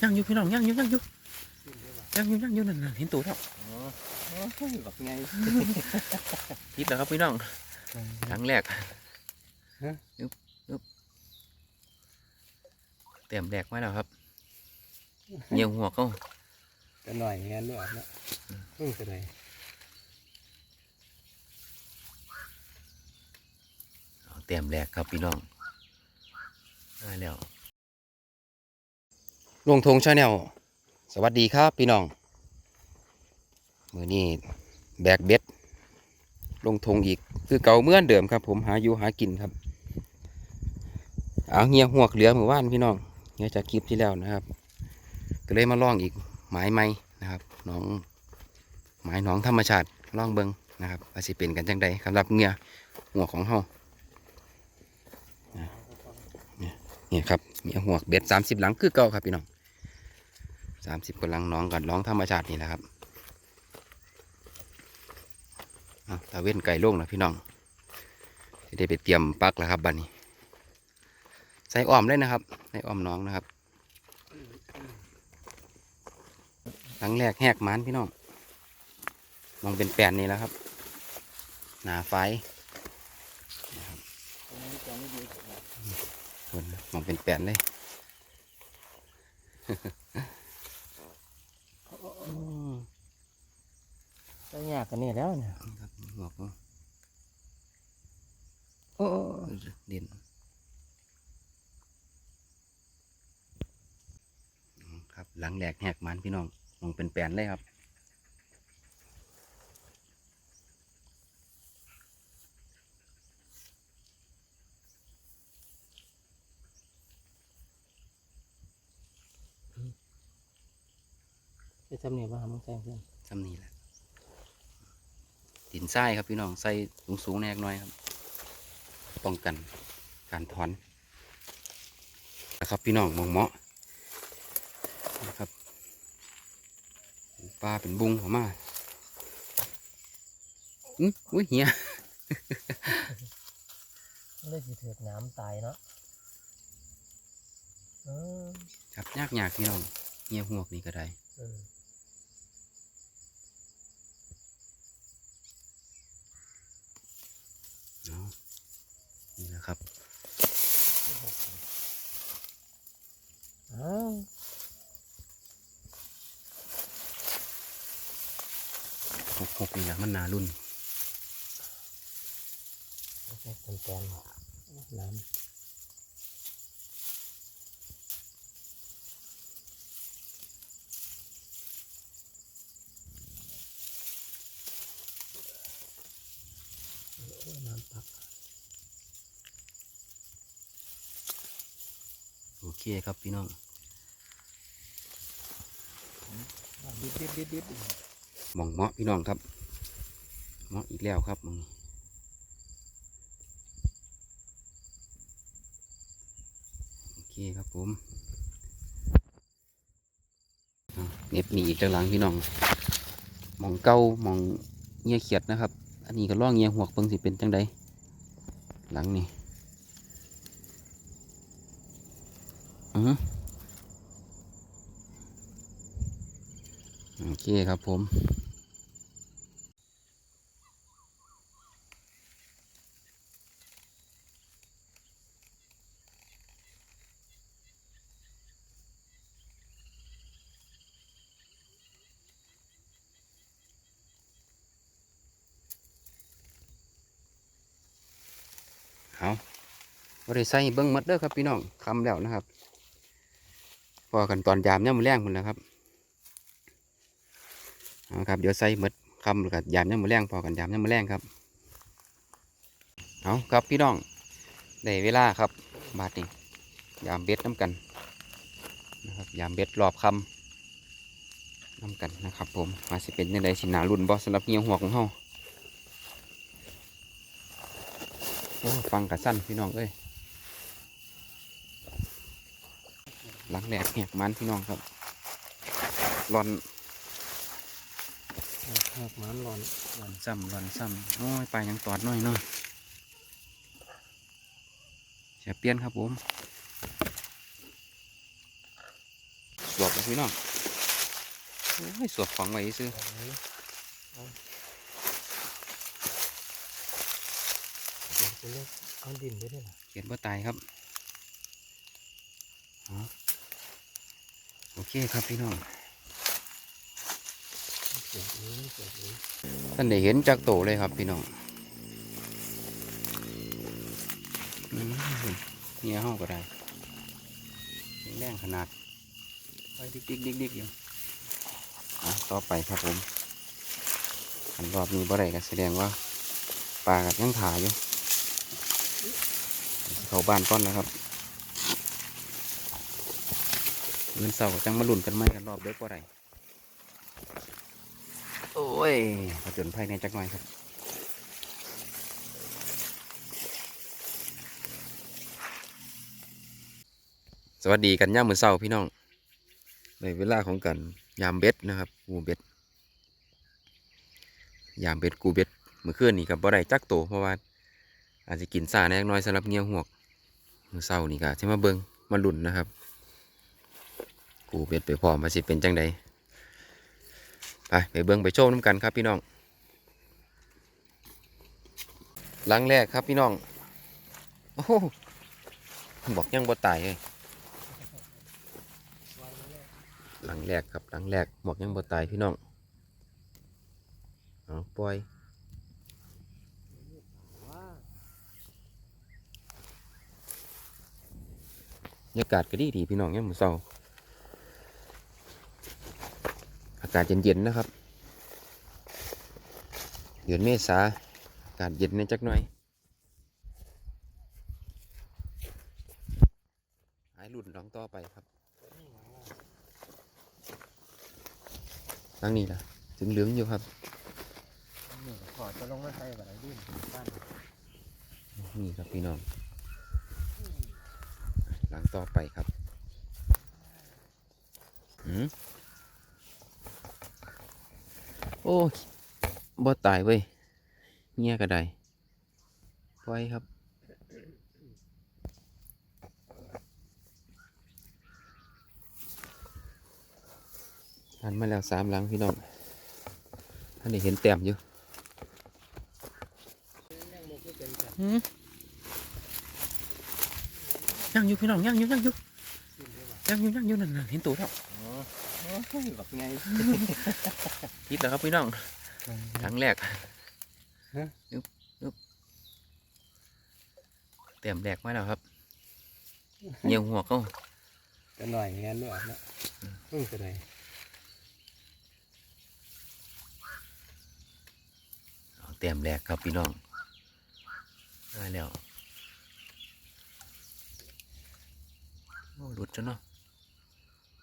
ย่างอยู่พี่น้องย่างอยู่ย่างอยู่ย่างอยู่ย่างอยู่นั่นน่ะเห็นตัวแล้วอ๋อโอ้ยแบบไงทิศแล้วครับพี่น้องครั้งแรกฮะยึบยึบเต็มแดกไว้แล้วครับเหนียวหัวเขาจะหน่อยงั้นด้วยนะอืมจะหน่อยเอาเต็มแดกครับพี่น้องได้แล้ว ลงทงชาแนลสวัสดีครับพี่น้อง มือนี้แบกเบ็ดลงทงอีก คือเก่าเมื่อนเดิมครับ ผมหาอยู่หากินครับเอาเงียหัวเหลือมือว่านพี่น้องเงียจากคลิปที่แล้วนะครับ ก็เลยมาล่องอีกหมายไม้นะครับน้องหมายหน้องธรรมชาติล่องเบิงนะครับว่าสิเป็นกันจังใดสำหรับเงียหัวของเฮาเนี่ยครับเงียหัวเบ็ดสามสิบหลังคือเก่าครับพี่น้อง สามสิบกว่าหลังน้องกับน้องธรรมชาตินี่แหละครับตาเว้นไก่โล่งนะพี่น้องจะได้ไปเตรียมปลักแล้วครับบัดนนี้ ใส่อ้อมเลยนะครับใส่อ้อมน้องนะครับหลังแรกแหกมันพี่น้องมองเป็นแปนนี่แล้วครับ หนาไฟนะครับมองเป็นแปนเลย ก็ยากกันนี่แล้วเนี่ยครับหมวกโอ้เด่นครับหลังแหลกแหกมันพี่น้องมองเป็นแปลนเลยครับ จะทำเนี่ยว่ามึงแซงเพื่อนซ้ำนี้แหละดินทรายครับพี่น้องใส่สูงสูงๆแนกหน้อยครับ ป้องกันการถอนนะครับพี่น้องมองเหมาะนะครับปลาเป็นบุงออกมาอื้ออุ้ยเหี้ยเลยสิถือกน้ำตายเนาะเออจับยากยากๆพี่น้องเหี้ยหวกนี่ก็ได้ เออ เอา นี่แหละครับอ้าวหกหกนี่แหละมันนารุ่นไม่ใช่คนแกนน้ำ น้ำปัก โอเคครับพี่น้องดิบดิบดิบดิบหมองเหมาะพี่น้องครับเหมาะอีกแล้วครับหมองนี้โอเคครับผมเอาเน็บหนีอีกจังหลังพี่น้องหมองเก้าหมองเงียเขียดนะครับ อันนี้ก็ล่องเงียหัวกเบิ่งสิเป็นจังใดหลังนี่อือฮึ โอเคครับผมเอาบริใส่เบิ้งมัดเด้อครับพี่น้องคำแล้วนะครับ พอกันตอนยามย่ำมือแรงหมดแล้วครับเอาครับเดี๋ยวใส่หมดคำกับยามย่ำมือแรงพอกันยามย่ำมือแรงครับเอาครับพี่น้องได้เวลาครับบาทนี้ยามเบ็ดน้ำกันนะครับยามเบ็ดรอบคำน้ำกันนะครับ ผมมาสิเป็นยังไงสินารุ่นบอสำหรับเงี้ยหัวของเฮาโอ้ฟังกระสั้นพี่น้องเอ้ย หลังแหลกแหกมันพี่น้องครับร้อนแหกน้ำร้อนร้อนซ้ำร้อนซ้ำโอ้ยไปยังตอดน้อยน้อยเสียเปลี่ยนครับผมดอกนะพี่น้องโอ้ยสวบฝังไว้ซื้อแบบนี้เอาเดี๋ยวจะเลือกเอาดินด้วยนี่ล่ะเขียนว่าตายครับอ๋อโอ เคครับพี่น้องท่านได้เห็นจากโตเลยครับพี่น้องเนี่ยห้องก็ได้แรงขนาดไปดิกดิกดิกดิกอยู่ต่อไปครับผมอันรอบนี้บ่ได้ก็แสดงว่าปลากับยังถ่ายอยู่ เข้าบ้านก่อนนะครับ เงินเสาร์จังมาหลุนกันไหมกันรอบเด็กว่าไรโอ้ยผจญภัยในจักหน่อยครับสวัสดีกันย่ามมือเศร้าพี่น้อง ในเวลาของกันยามเบ็ดนะครับกูเบ็ดยามเบ็ดกูเบ็ดเมื่อคืนนี่กับบ่ได้จักโตเพราะว่าอาจจะกินซาแน่น้อยสำหรับเงี้ยวหวกมือเศร้านี่ก็จะมาเบิงมาหลุนนะครับ กูเบ็ดไปพร้อมมาสิเป็นจังใดไปไปเบิ้งไปโชว์น้ำกันครับพี่น้องหลังแรกครับพี่น้อง โอ้โหบอกยังบ่ตายเลยหลังแรกครับหลังแรกบอกยังบ่ตายพี่น้องเอาปล่อยบรรยากาศก็ดีดีพี่น้องยังมือเศร้า อากาศเย็นๆนะครับ เดือนเมษาอากาศเย็นในจักหน่อยหายหลุดลองต่อไปครับตั้งนี้ละถึงเหลืองอยู่ครับนี่ขอจะลงมาใส่แบบดินบ้านนี่ครับพี่น้อง หลังต่อไปครับ อืม อ้ยบ่ตายเว้ยเงี้ยก็ได้ปล่อยครับ หันมาแล้วสามหลังพี่น้องท่านได้เห็นแต้มอยู่ย่างอยู่พี่น้องย่างอยู่ย่างอยู่ย่างอยู่ย่างอยู่นั่นน่ะเห็นตัวแล้ว แบบไงคิดแล้วครับพี่น้องครั้งแรกฮะนึบนึบเต็มแรกมาแล้วครับเหนียวหัวเขาจะหน่อยงั้นด้วยนะเพิ่งจะไหนเอาเต็มแรกครับพี่น้องได้แล้วโอ้หลุดจ้ะเนาะ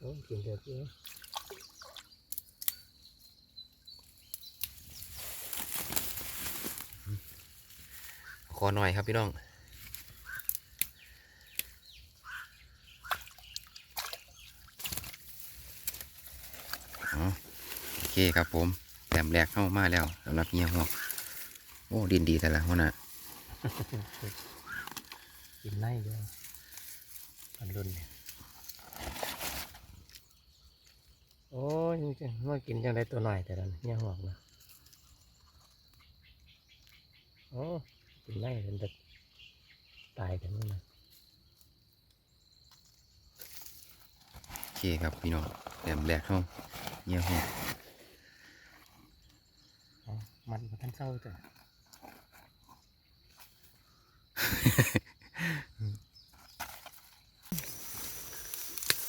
โอ้กินเดือดเยอะขอหน่อยครับพี่น้องอ๋อโอเคครับผมแต้มแรกเข้ามาแล้วสำหรับเงียหัวโอ้ดินดีแต่ละหัวหน้ากินไล่ด้วยพันรุ่นเนี่ยโอ้ยมัน จะมากินจังได้ตัวหน่อยแต่ละเนี่ยหอกนะโอ้กินไล่เป็นแต่ตายกันนู่นนะโอเคครับพี่น้องแต้มแรกเข้าเงียหัวอ๋อมันมาท่านเศร้าจ้ะ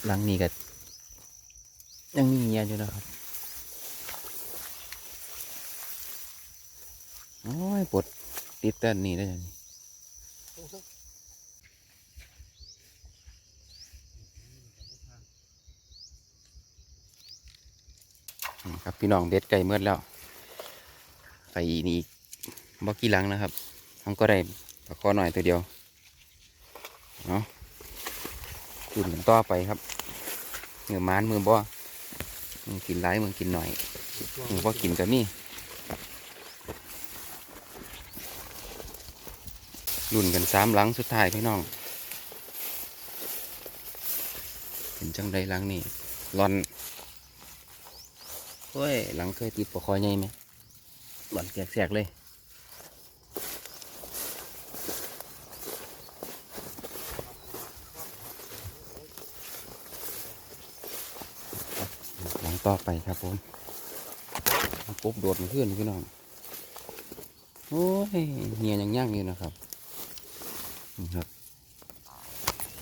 หลังนี้ก็ ยังมีเงียอยู่นะครับ โอ้ยปวดติดเต้นนี่ได้ยังครับพี่น้องเบ็ดไก่เมื่อแล้วไปนี่อีกบอกกี่หลังนะครับทำก็ได้ปลาคอหน่อยตัวเดียวเนาะขึ้นกันต่อไปครับมือมานมือบ่ มึงกินหลายมึงกินหน่อยมือบ่กินกันนี่รุ่นกันสามหลังสุดท้ายพี่น้อง เห็นจังไดหลังนี่รอนเฮ้ยหลังเคยติดปลาคอใหญ่ไหมหลอนแกกๆเลย หลัง ต่อไปครับผมปุ๊บโดดขึ้นพี่น้องโอ้ยเหียยังย่างอยู่นะครับนี่ครับ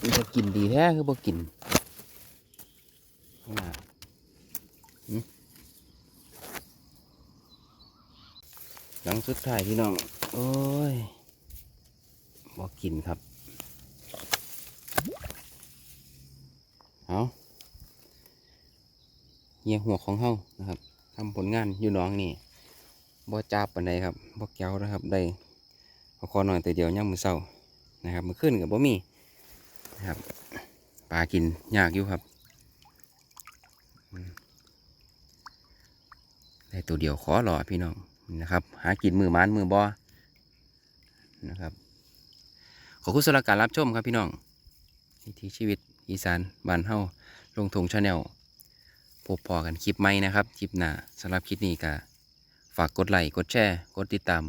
มันจะกินดีแท้คือบ่กินน่าหึหลังสุดท้ายพี่น้อง โอ้ยบ่กินครับ เอา เหียหัวของเฮานะครับทำผลงานอยู่น้องนี่บ่จับปานใดครับบ่แก้วนะครับได้พอคอหน่อยแต่เดียวย่ำมือเศร้านะครับมือขึ้นกับบ่มีนะครับปลากินยากอยู่ครับได้ตัวเดียวขอหล่อพี่น้องนะครับ หากินมือมานมือบอนะครับ ขอบคุณสำหรับการรับชมครับพี่น้องวิถีชีวิตอีสานบ้านเฮาลงทงชาแนล พบพอกันคลิปใหม่นะครับ คลิปหน้าสำหรับคลิปนี้ก็ฝากกดไลค์กดแชร์กดติดตาม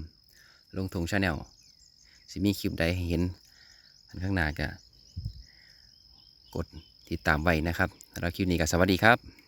ลงทงชาแนลสิมีคลิปใดให้เห็นอันข้างหน้าก็กดติดตามไว้นะครับสำหรับคลิปนี้ก็สวัสดีครับ